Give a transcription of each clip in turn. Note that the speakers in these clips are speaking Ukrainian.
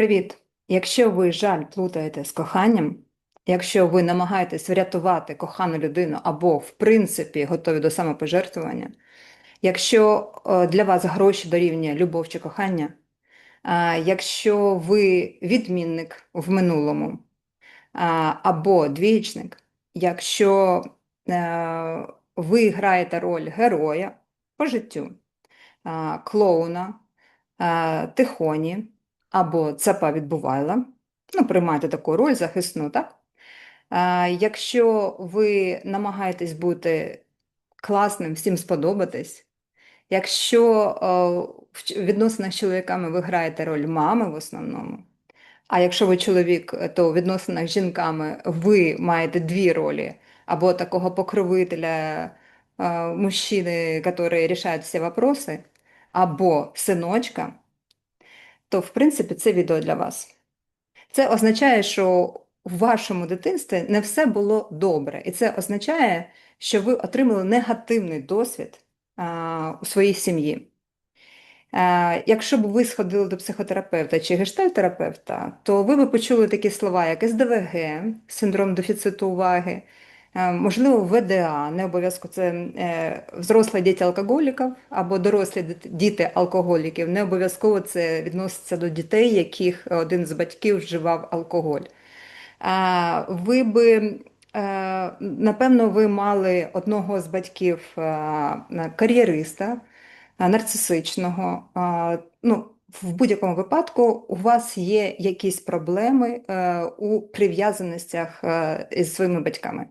Привіт! Якщо ви жаль плутаєте з коханням, якщо ви намагаєтесь врятувати кохану людину або, в принципі, готові до самопожертвування, якщо е, для вас гроші дорівнює любов чи кохання, якщо ви відмінник в минулому або двієчник, якщо е, ви граєте роль героя по життю, клоуна, тихоні або цапа відбувайла, ну, приймаєте таку роль захисну, так? А, якщо ви намагаєтесь бути класним, всім сподобатись, якщо в відносинах з чоловіками ви граєте роль мами в основному, а якщо ви чоловік, то в відносинах з жінками ви маєте дві ролі, або такого покровителя, мужчини, який рішає всі вопроси, або синочка, то в принципі це відео для вас. Це означає, що в вашому дитинстві не все було добре, і це означає, що ви отримали негативний досвід а, у своїй сім'ї. Якщо б ви сходили до психотерапевта чи гештальтерапевта, то ви б почули такі слова, як СДВГ, синдром дефіциту уваги, можливо, ВДА, не обов'язково це е, взрослі діти алкоголіків або дорослі діти алкоголіків. Не обов'язково це відноситься до дітей, яких один з батьків вживав алкоголь. Ви би, е, напевно, ви мали одного з батьків е, кар'єриста, е, нарцисичного. Ну, в будь-якому випадку у вас є якісь проблеми е, у прив'язаностях е, із своїми батьками.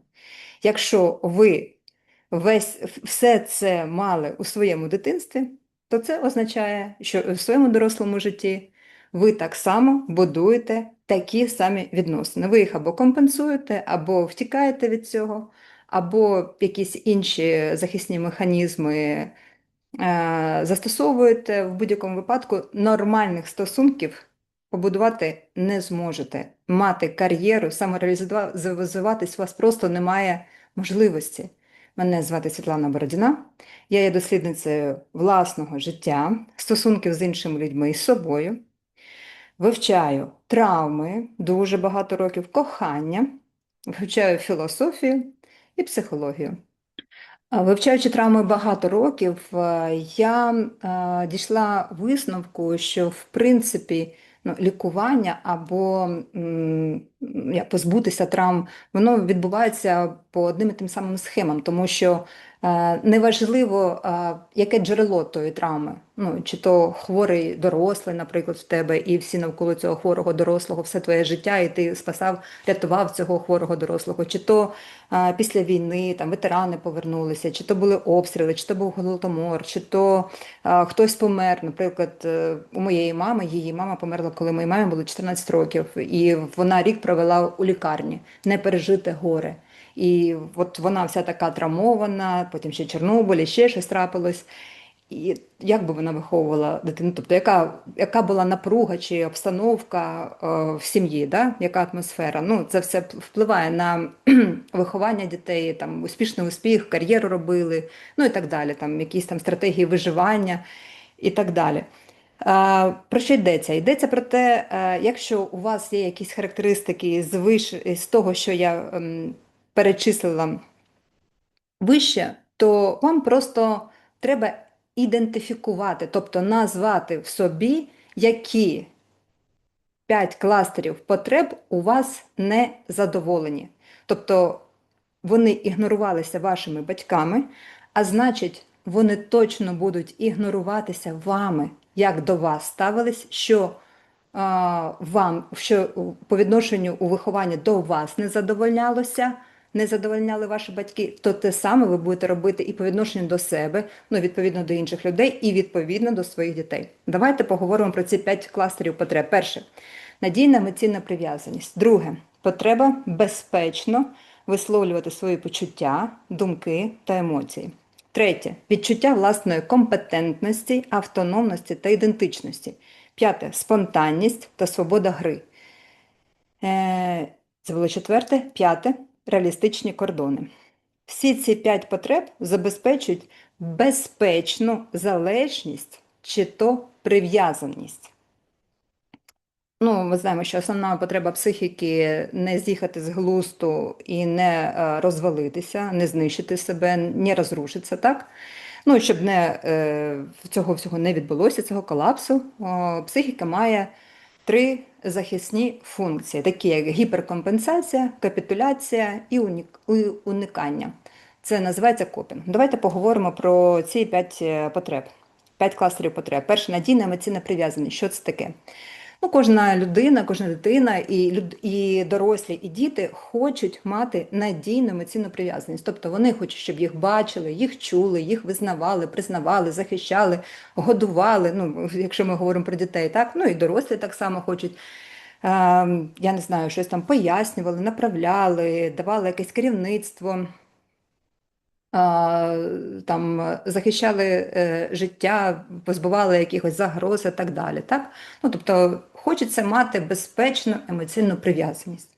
Якщо ви весь, все це мали у своєму дитинстві, то це означає, що в своєму дорослому житті ви так само будуєте такі самі відносини. Ви їх або компенсуєте, або втікаєте від цього, або якісь інші захисні механізми е, застосовуєте. В будь-якому випадку нормальних стосунків побудувати не зможете. Мати кар'єру, самореалізуватись у вас просто немає можливості. Мене звати Світлана Бородіна. Я є дослідницею власного життя, стосунків з іншими людьми і з собою. Вивчаю травми дуже багато років, кохання, вивчаю філософію і психологію. Вивчаючи травми багато років, е, я е, дійшла висновку, що в принципі ну, лікування або як позбутися травм, воно відбувається по одним і тим самим схемам, тому що неважливо, е, яке джерело тої травми. Ну, чи то хворий дорослий, наприклад, в тебе, і всі навколо цього хворого дорослого все твоє життя, і ти спасав, рятував цього хворого дорослого, чи то а, після війни там ветерани повернулися, чи то були обстріли, чи то був голодомор, чи то а, хтось помер. Наприклад, е, у моєї мами, її мама померла, коли моїй мамі було 14 років, і вона рік провела у лікарні, не пережите горе. І от вона вся така травмована, потім ще Чорнобиль, ще щось трапилось. І як би вона виховувала дитину? Тобто, яка, яка була напруга чи обстановка е, в сім'ї, да? яка атмосфера? Ну, це все впливає на виховання дітей, там успішний успіх, кар'єру робили, ну і так далі, там якісь там стратегії виживання і так далі. Е, Про що йдеться? Йдеться про те, е, якщо у вас є якісь характеристики з, виш... з того, що я ем, перечислила вище, то вам просто треба ідентифікувати, тобто назвати в собі, які п'ять кластерів потреб у вас не задоволені. Тобто вони ігнорувалися вашими батьками, а значить, вони точно будуть ігноруватися вами, як до вас ставились, що а, вам, що по відношенню у вихованні до вас не задовольнялося, не задовольняли ваші батьки, то те саме ви будете робити і по відношенню до себе, ну відповідно до інших людей, і відповідно до своїх дітей. Давайте поговоримо про ці п'ять кластерів потреб. Перше надійна емоційна прив'язаність. Друге потреба безпечно висловлювати свої почуття, думки та емоції. Третє відчуття власної компетентності, автономності та ідентичності. П'яте спонтанність та свобода гри. Е, Це було четверте. П'яте реалістичні кордони. Всі ці п'ять потреб забезпечують безпечну залежність чи то прив'язаність. Ну, ми знаємо, що основна потреба психіки не з'їхати з глусту і не е, розвалитися, не знищити себе, не розрушитися, так? Ну, щоб не, е, цього всього не відбулося, цього колапсу, психіка має три захисні функції, такі як гіперкомпенсація, капітуляція і уникання. Це називається копінг. Давайте поговоримо про ці п'ять е, потреб, п'ять кластерів потреб. Перше надійна емоційна прив'язаність. Що це таке? Ну, кожна людина, кожна дитина, і, і дорослі, і діти хочуть мати надійну емоційну прив'язаність. Тобто вони хочуть, щоб їх бачили, їх чули, їх визнавали, признавали, захищали, годували. Ну, якщо ми говоримо про дітей, так ну і дорослі так само хочуть. Ем, я не знаю, щось там пояснювали, направляли, давали якесь керівництво там е, захищали е, життя, позбували якихось загроз і так далі. Так? Ну, тобто хочеться мати безпечну емоційну прив'язаність.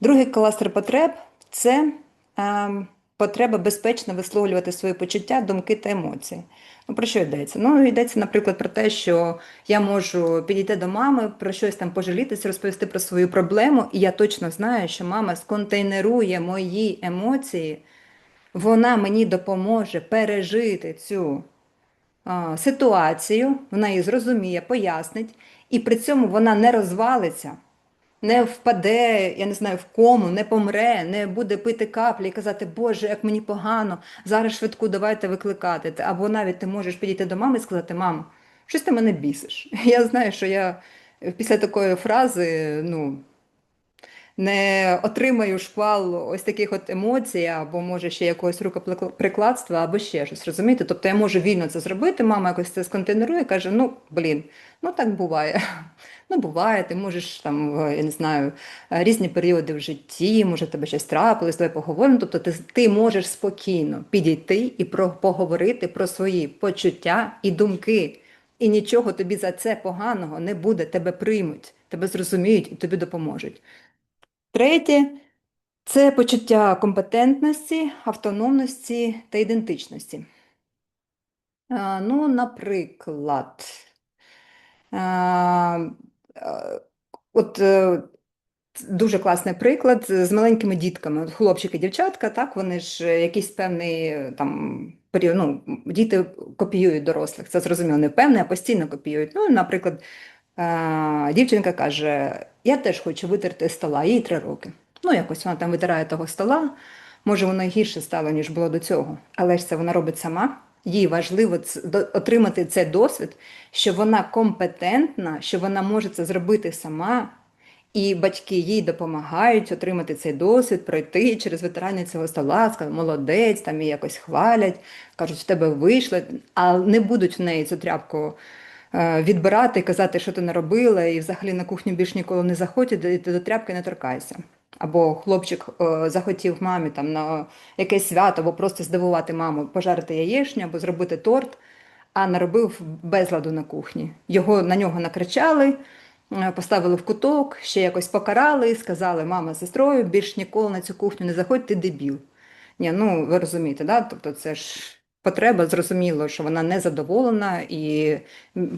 Другий кластер потреб це е, потреба безпечно висловлювати свої почуття, думки та емоції. Ну, про що йдеться? Ну, йдеться, наприклад, про те, що я можу підійти до мами, про щось там пожалітися, розповісти про свою проблему, і я точно знаю, що мама сконтейнерує мої емоції вона мені допоможе пережити цю ситуацію, вона її зрозуміє, пояснить, і при цьому вона не розвалиться, не впаде, я не знаю, в кому, не помре, не буде пити каплі і казати, Боже, як мені погано, зараз швидку давайте викликати. Або навіть ти можеш підійти до мами і сказати, мамо, щось ти мене бісиш. Я знаю, що я після такої фрази, ну не отримаю шквал ось таких от емоцій, або може ще якогось рукоприкладства, або ще щось. Розумієте? Тобто я можу вільно це зробити, мама якось це сконтейнерує каже: ну, блін, ну так буває. Ну, буває, ти можеш там, я не знаю, різні періоди в житті, може, тебе щось трапилось, давай поговоримо. Тобто ти, ти можеш спокійно підійти і про, поговорити про свої почуття і думки. І нічого тобі за це поганого не буде, тебе приймуть, тебе зрозуміють і тобі допоможуть. Третє це почуття компетентності, автономності та ідентичності. Ну, наприклад, от е, дуже класний приклад з маленькими дітками. Хлопчики, дівчатка, так, вони ж якийсь певний е, там ну, діти копіюють дорослих, це зрозуміло, не певне, а постійно копіюють. Ну, наприклад, дівчинка каже: Я теж хочу витерти стола, їй три роки. Ну, якось вона там витирає того стола. Може, воно гірше стало, ніж було до цього, але ж це вона робить сама. Їй важливо отримати цей досвід, що вона компетентна, що вона може це зробити сама, і батьки їй допомагають отримати цей досвід, пройти через витирання цього стола, скажуть, молодець, там її якось хвалять, кажуть, в тебе вийшло, а не будуть в неї цю тряпку Е, відбирати, казати, що ти не робила, і взагалі на кухню більш ніколи не заходять, і ти до тряпки не торкайся. Або хлопчик о, захотів мамі там на якесь свято, або просто здивувати маму, пожарити яєчню, або зробити торт, а наробив безладу на кухні. Його на нього накричали, е, поставили в куток, ще якось покарали, і сказали, мама з сестрою, більш ніколи на цю кухню не заходь, ти дебіл. Ні, ну ви розумієте, да? тобто це ж потреба, зрозуміло, що вона не задоволена, і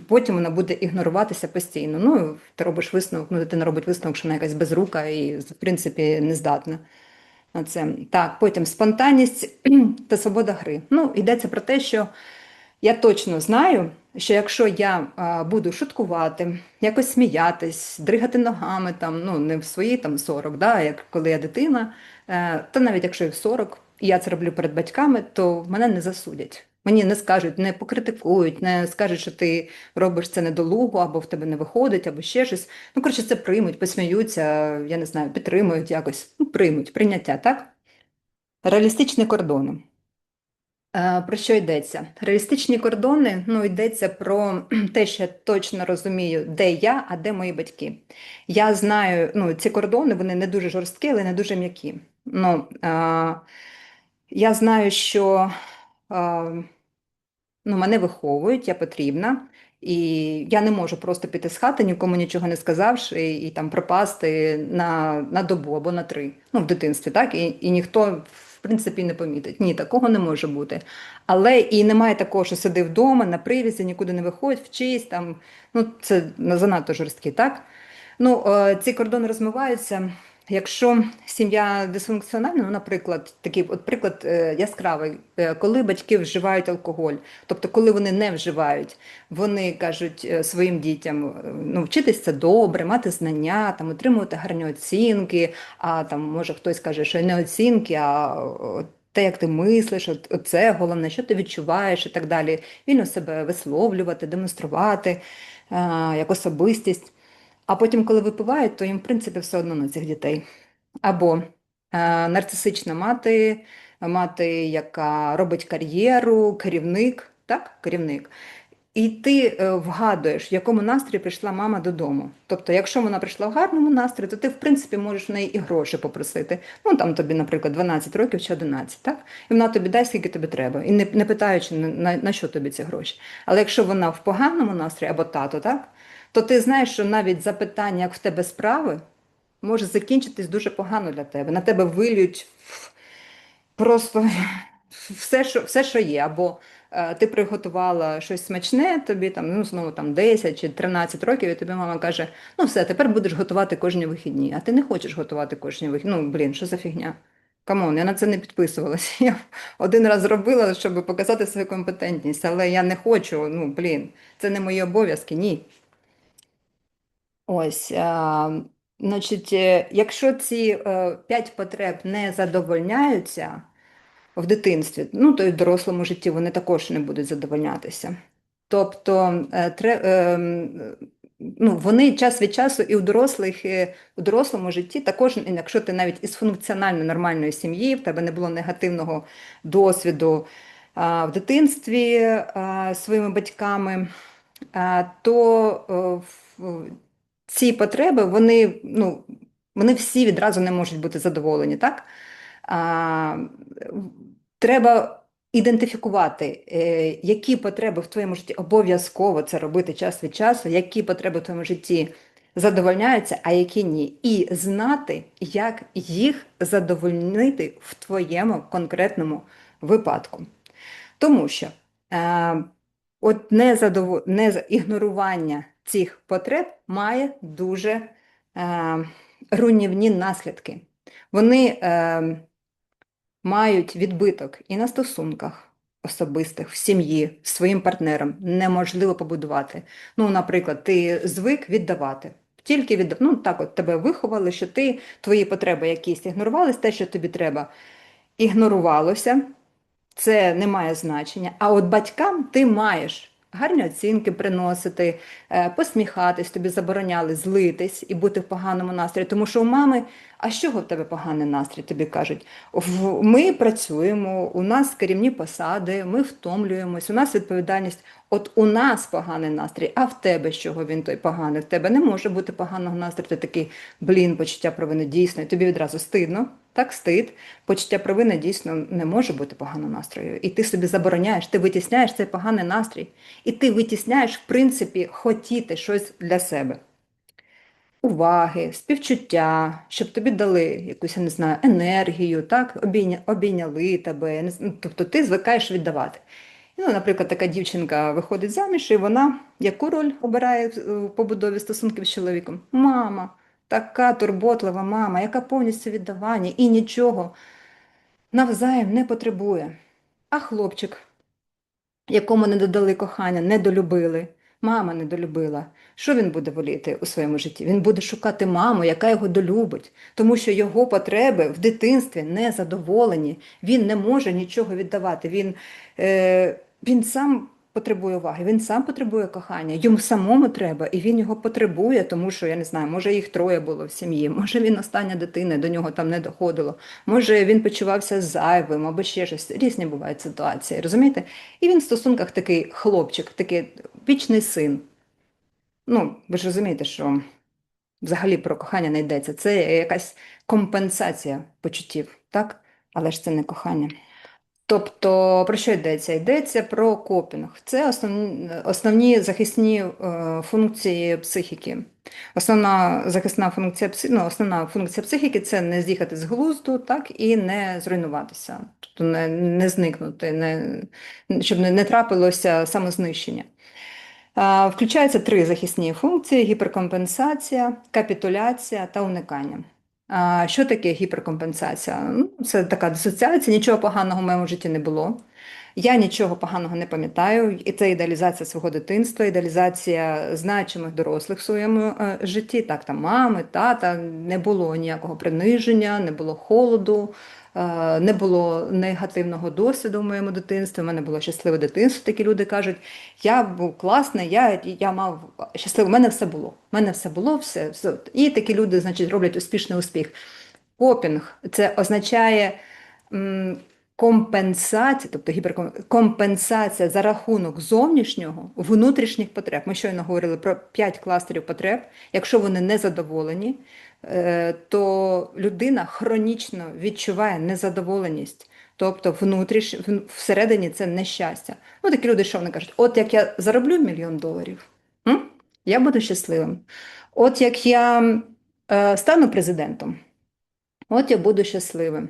потім вона буде ігноруватися постійно. Ну, ти робиш висновок, ну дитина робить висновок, що вона якась безрука і, в принципі, не здатна. на Це. Так, потім спонтанність та свобода гри. Ну, йдеться про те, що я точно знаю, що якщо я а, буду шуткувати, якось сміятись, дригати ногами, там, ну, не в свої там 40, да, як коли я дитина, е, то навіть якщо і в 40, і я це роблю перед батьками, то мене не засудять. Мені не скажуть, не покритикують, не скажуть, що ти робиш це недолуго, або в тебе не виходить, або ще щось. Ну, коротше, це приймуть, посміються, я не знаю, підтримують якось, ну, приймуть прийняття, так? Реалістичні кордони. Е, про що йдеться? Реалістичні кордони ну, йдеться про те, що я точно розумію, де я, а де мої батьки. Я знаю, ну, ці кордони вони не дуже жорсткі, але не дуже м'які. Ну, а, я знаю, що а, ну, мене виховують, я потрібна, і я не можу просто піти з хати, нікому нічого не сказавши, і, і там пропасти на на добу або на три. Ну, в дитинстві, так? І, і ніхто. В принципі, не помітить. Ні, такого не може бути. Але і немає такого, що сиди вдома на привізі, нікуди не виходь, вчись там. Ну, це занадто жорсткі, так? Ну, е, ці кордони розмиваються. Якщо сім'я дисфункціональна, ну, наприклад, такий от приклад е, яскравий, е, коли батьки вживають алкоголь, тобто, коли вони не вживають, вони кажуть е, своїм дітям ну, вчитись добре, мати знання, там, отримувати гарні оцінки, а там може хтось каже, що не оцінки, а те, як ти мислиш, оце головне, що ти відчуваєш і так далі. Вільно себе висловлювати, демонструвати як особистість. А потім, коли випивають, то їм, в принципі, все одно на цих дітей. Або е, нарцисична мати, мати, яка робить кар'єру, керівник, так, керівник. І ти е, вгадуєш, в якому настрої прийшла мама додому. Тобто, якщо вона прийшла в гарному настрої, то ти, в принципі, можеш в неї і гроші попросити. Ну, там тобі, наприклад, 12 років чи 11, так? І вона тобі дасть, скільки тобі треба, і не, не питаючи, на, на, що тобі ці гроші. Але якщо вона в поганому настрої, або тато, так? То ти знаєш, що навіть запитання, як в тебе справи, може закінчитись дуже погано для тебе. На тебе вилють просто все, що, все, що є. Або е, ти приготувала щось смачне, тобі там, ну, знову там 10 чи 13 років, і тобі мама каже: ну все, тепер будеш готувати кожні вихідні, а ти не хочеш готувати кожні вихідні. Ну, блін, що за фігня? Камон, я на це не підписувалася. Я один раз зробила, щоб показати свою компетентність, але я не хочу. Ну, блін, це не мої обов'язки, ні. Ось, значить, е, якщо ці е, п'ять потреб не задовольняються в дитинстві, ну то й в дорослому житті вони також не будуть задовольнятися. Тобто, е, тре, е, ну, вони час від часу і у дорослих, і у дорослому житті також, якщо ти навіть із функціонально нормальної сім'ї, в тебе не було негативного досвіду а, в дитинстві а, своїми батьками, а, то е, ці потреби, вони, ну, вони всі відразу не можуть бути задоволені, так? А, треба ідентифікувати, е, які потреби в твоєму житті обов'язково це робити час від часу, які потреби в твоєму житті задовольняються, а які ні. І знати, як їх задовольнити в твоєму конкретному випадку. Тому що е, от незадово... нез... ігнорування цих потреб має дуже е, руйнівні наслідки. Вони е, мають відбиток і на стосунках особистих, в сім'ї, своїм партнером. Неможливо побудувати. Ну, наприклад, ти звик віддавати. Тільки віддав, ну так от тебе виховали, що ти твої потреби якісь ігнорувались, те, що тобі треба, ігнорувалося, це не має значення. А от батькам ти маєш гарні оцінки приносити, е, посміхатись, тобі забороняли злитись і бути в поганому настрої. Тому що у мами, а з чого в тебе поганий настрій? Тобі кажуть, ми працюємо, у нас керівні посади, ми втомлюємось, у нас відповідальність. От у нас поганий настрій, а в тебе з чого він той поганий? В тебе не може бути поганого настрою. Ти такий, блін, почуття провини дійсно, і тобі відразу стидно. Так, стид, почуття провини дійсно не може бути поганого настрою. І ти собі забороняєш, ти витісняєш цей поганий настрій, і ти витісняєш, в принципі, хотіти щось для себе. Уваги, співчуття, щоб тобі дали якусь, я не знаю, енергію, так, обійня, обійняли тебе. ну, Тобто ти звикаєш віддавати. Ну, наприклад, така дівчинка виходить заміж, і вона яку роль обирає в побудові стосунків з чоловіком? Мама. Така турботлива мама, яка повністю віддавання і нічого навзаєм не потребує. А хлопчик, якому не додали кохання, не долюбили, мама не долюбила. Що він буде воліти у своєму житті? Він буде шукати маму, яка його долюбить, тому що його потреби в дитинстві не задоволені. Він не може нічого віддавати. Він, е, він сам потребує уваги, він сам потребує кохання. Йому самому треба, і він його потребує, тому що я не знаю, може їх троє було в сім'ї, може він остання дитина, до нього там не доходило, може він почувався зайвим або ще щось. Різні бувають ситуації, розумієте? І він в стосунках такий хлопчик, такий вічний син. Ну, ви ж розумієте, що взагалі про кохання не йдеться. Це якась компенсація почуттів, так? Але ж це не кохання. Тобто, про що йдеться? Йдеться про копінг. Це основні, захисні е, функції психіки. Основна захисна функція, ну, основна функція психіки це не з'їхати з глузду, так, і не зруйнуватися, тобто не, не зникнути, не, щоб не, не трапилося самознищення. Е, Включаються три захисні функції: гіперкомпенсація, капітуляція та уникання. А Що таке гіперкомпенсація? Ну, Це така дисоціація, нічого поганого в моєму житті не було. Я нічого поганого не пам'ятаю, і це ідеалізація свого дитинства, ідеалізація значимих дорослих в своєму е, житті. Так, там мами, тата, не було ніякого приниження, не було холоду, не було негативного досвіду в моєму дитинстві. У мене було щасливе дитинство. Такі люди кажуть, я був класний, я, я мав щасливе, у мене все було. У мене все було, все, все. І такі люди, значить, роблять успішний успіх. Копінг це означає. компенсація, тобто гіперкомпенсація за рахунок зовнішнього внутрішніх потреб. Ми щойно говорили про 5 кластерів потреб. Якщо вони не задоволені, е, то людина хронічно відчуває незадоволеність. Тобто внутріш, всередині це нещастя. Ну, такі люди, що вони кажуть, от як я зароблю мільйон доларів, м? я буду щасливим. От як я е, стану президентом, от я буду щасливим.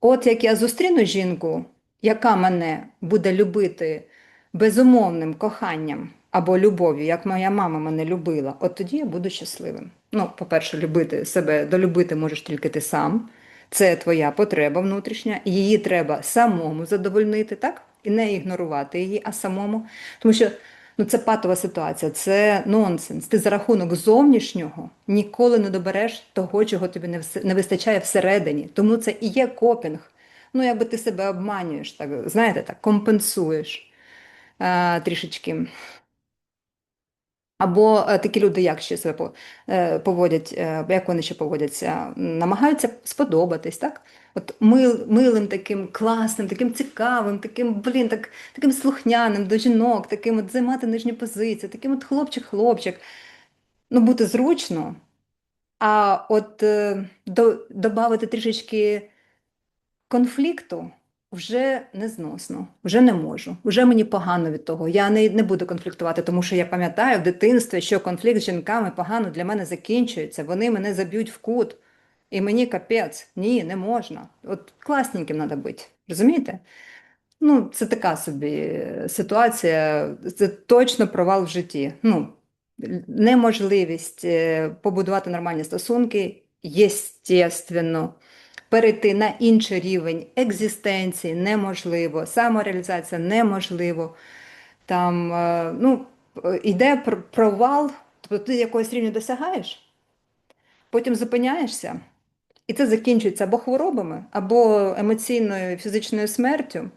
От як я зустріну жінку, яка мене буде любити безумовним коханням або любов'ю, як моя мама мене любила, от тоді я буду щасливим. Ну, по-перше, любити себе, долюбити можеш тільки ти сам. Це твоя потреба внутрішня, її треба самому задовольнити, так? І не ігнорувати її, а самому. Тому що ну, це патова ситуація, це нонсенс. Ти за рахунок зовнішнього ніколи не добереш того, чого тобі не вистачає всередині. Тому це і є копінг. Ну, якби ти себе обманюєш, так, знаєте, так, компенсуєш е, трішечки. Або е, такі люди, як ще себе е, поводять, е, як вони ще поводяться, намагаються сподобатись, так? От мил, милим, таким класним, таким цікавим, таким, блін, так, таким слухняним до жінок, таким от займати нижню позицію, таким от хлопчик-хлопчик. Ну, бути зручно, а от до, додати трішечки конфлікту вже незносно, вже не можу, вже мені погано від того. Я не, не буду конфліктувати, тому що я пам'ятаю в дитинстві, що конфлікт з жінками погано для мене закінчується. Вони мене заб'ють в кут, і мені капець. Ні, не можна. От класненьким треба бути. Розумієте? Ну, це така собі ситуація, це точно провал в житті. Ну, неможливість е, побудувати нормальні стосунки, єстественно, перейти на інший рівень екзистенції неможливо, самореалізація неможливо. Там, е, ну, е, йде провал, тобто ти якогось рівня досягаєш, потім зупиняєшся, і це закінчується або хворобами, або емоційною фізичною смертю.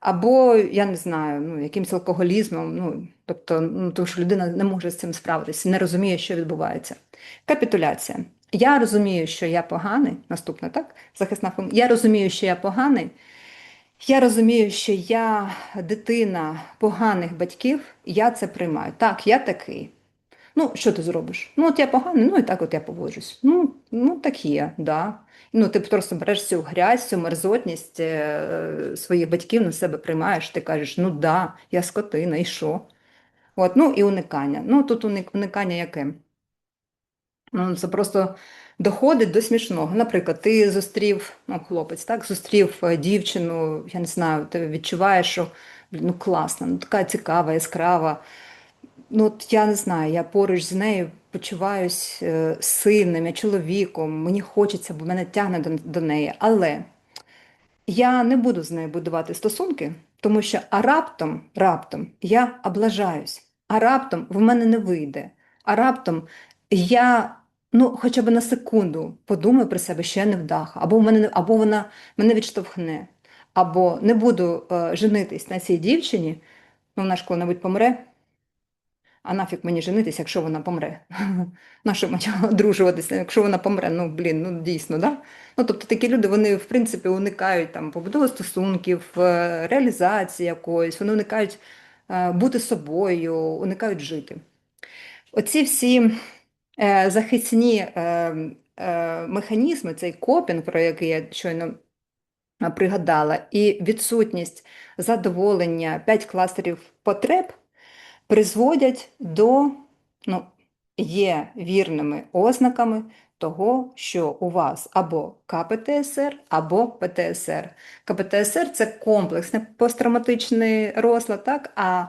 Або, я не знаю, ну, якимсь алкоголізмом, ну, тобто, ну, тому що людина не може з цим справитися, не розуміє, що відбувається. Капітуляція. Я розумію, що я поганий, наступне, так? Захисна функція. Я розумію, що я поганий. Я розумію, що я дитина поганих батьків, я це приймаю. Так, я такий. Ну, що ти зробиш? Ну, от я поганий, ну і так от я поводжусь. Ну, ну так є, да. Ну, ти просто береш цю грязь, цю мерзотність е, своїх батьків на себе приймаєш, ти кажеш, ну да, я скотина, і що? От, ну і уникання. Ну, тут уник- уникання яке? Ну, це просто доходить до смішного. Наприклад, ти зустрів, ну, хлопець, так, зустрів е, дівчину, я не знаю, ти відчуваєш, що ну класна, ну така цікава, яскрава. Ну, от я не знаю, я поруч з нею почуваюсь е, сильним, я чоловіком, мені хочеться, бо мене тягне до, до неї. Але я не буду з нею будувати стосунки, тому що а раптом, раптом я облажаюсь, а раптом в мене не вийде, а раптом я ну, хоча б на секунду подумаю про себе, що я невдаха, або, в мене, не- або вона мене відштовхне, або не буду е, женитись на цій дівчині, ну, вона ж коли-небудь помре. А нафіг мені женитися, якщо вона помре? Нащо мені одружуватися, якщо вона помре? Ну, блін, ну дійсно, да? Ну, тобто такі люди, вони, в принципі, уникають там побудови стосунків, е, реалізації якоїсь, вони уникають е, бути собою, уникають жити. Оці всі захисні е, е, механізми, цей копінг, про який я щойно е, пригадала, і відсутність задоволення п'ять кластерів потреб призводять до, ну, є вірними ознаками того, що у вас або КПТСР, або ПТСР. КПТСР це комплексний посттравматичний розлад, так? а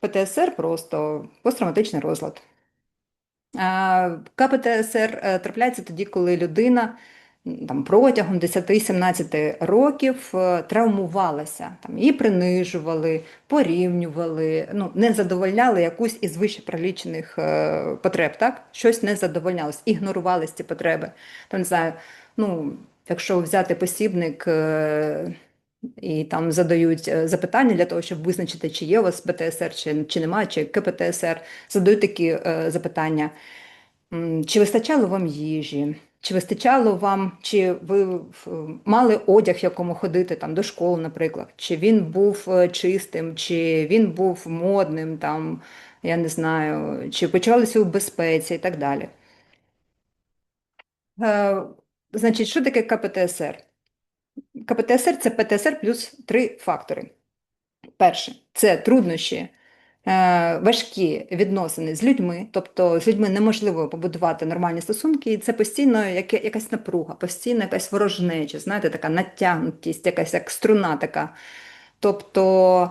ПТСР просто посттравматичний розлад. КПТСР е, трапляється тоді, коли людина там, протягом 10-17 років е, травмувалася, там, її принижували, порівнювали, ну, не задовольняли якусь із вище прилічених е, потреб, так? щось не задовольнялось, ігнорувались ці потреби. Там, не знаю, ну, якщо взяти посібник і там задають е, запитання для того, щоб визначити, чи є у вас ПТСР, чи, чи немає, чи КПТСР, задають такі е, запитання. Чи вистачало вам їжі? Чи вистачало вам, чи ви мали одяг, в якому ходити там до школи, наприклад? Чи він був е, чистим, чи він був модним, там, я не знаю, чи почувалися у безпеці і так далі. Е, Значить, що таке КПТСР? КПТСР це ПТСР плюс три фактори. Перше це труднощі, е, важкі відносини з людьми, тобто з людьми неможливо побудувати нормальні стосунки, і це постійно якась напруга, постійно якась ворожнеча, знаєте, така натягнутість, якась як струна така. Тобто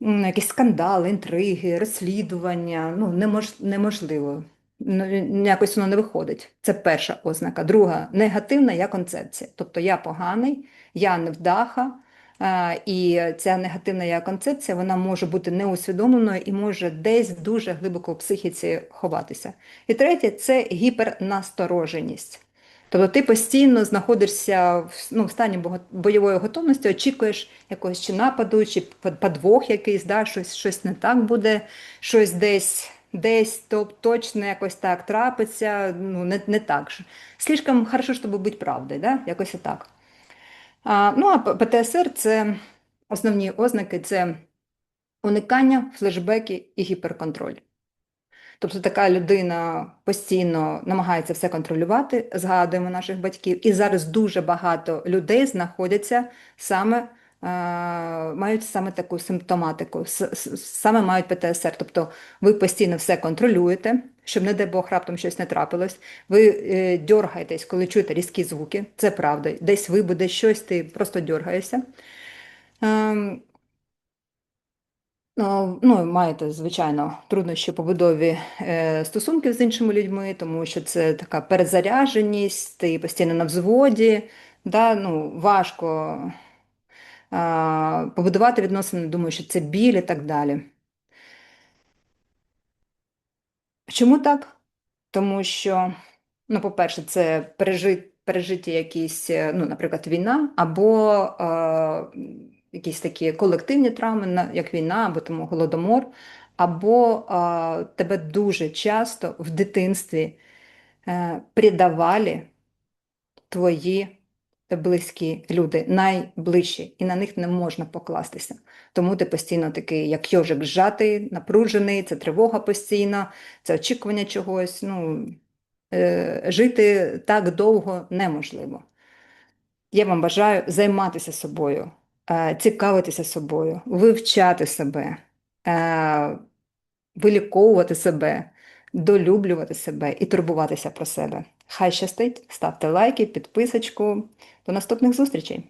якісь скандали, інтриги, розслідування, ну, немож, неможливо. Ну, Якось воно не виходить. Це перша ознака. Друга негативна я концепція. Тобто я поганий, я невдаха. Е, І ця негативна я концепція вона може бути неусвідомленою і може десь дуже глибоко в психіці ховатися. І третє це гіпернастороженість. Тобто ти постійно знаходишся в, ну, в стані бойової готовності, очікуєш якогось чи нападу, чи под- подвох якийсь, да, щось, щось не так буде, щось десь, десь то, точно якось так трапиться, ну, не, не так. ж. Слишком хорошо, щоб бути правдою, да? якось так. А, ну, а ПТСР це основні ознаки це уникання, флешбеки і гіперконтроль. Тобто така людина постійно намагається все контролювати, згадуємо наших батьків, і зараз дуже багато людей знаходяться саме, мають саме таку симптоматику, саме мають ПТСР. Тобто ви постійно все контролюєте, щоб, не дай Бог, раптом щось не трапилось. Ви е, дьоргаєтесь, коли чуєте різкі звуки, це правда. Десь вибуде щось, ти просто дьоргаєшся. Ем, Ну, ну, маєте, звичайно, труднощі побудові е, стосунків з іншими людьми, тому що це така перезарядженість, ти постійно на взводі, да, ну, важко побудувати відносини, думаю, що це біль і так далі. Чому так? Тому що, ну, по-перше, це пережи, пережиті якісь, е, ну, наприклад, війна, або е, якісь такі колективні травми, як війна, або тому голодомор, або е, тебе дуже часто в дитинстві е, предавали твої близькі люди, найближчі, і на них не можна покластися. Тому ти постійно такий, як йожик зжатий, напружений, це тривога постійна, це очікування чогось. Ну, е, жити так довго неможливо. Я вам бажаю займатися собою, е, цікавитися собою, вивчати себе, е, виліковувати себе, долюблювати себе і турбуватися про себе. Хай щастить, ставте лайки, підписочку. До наступних зустрічей!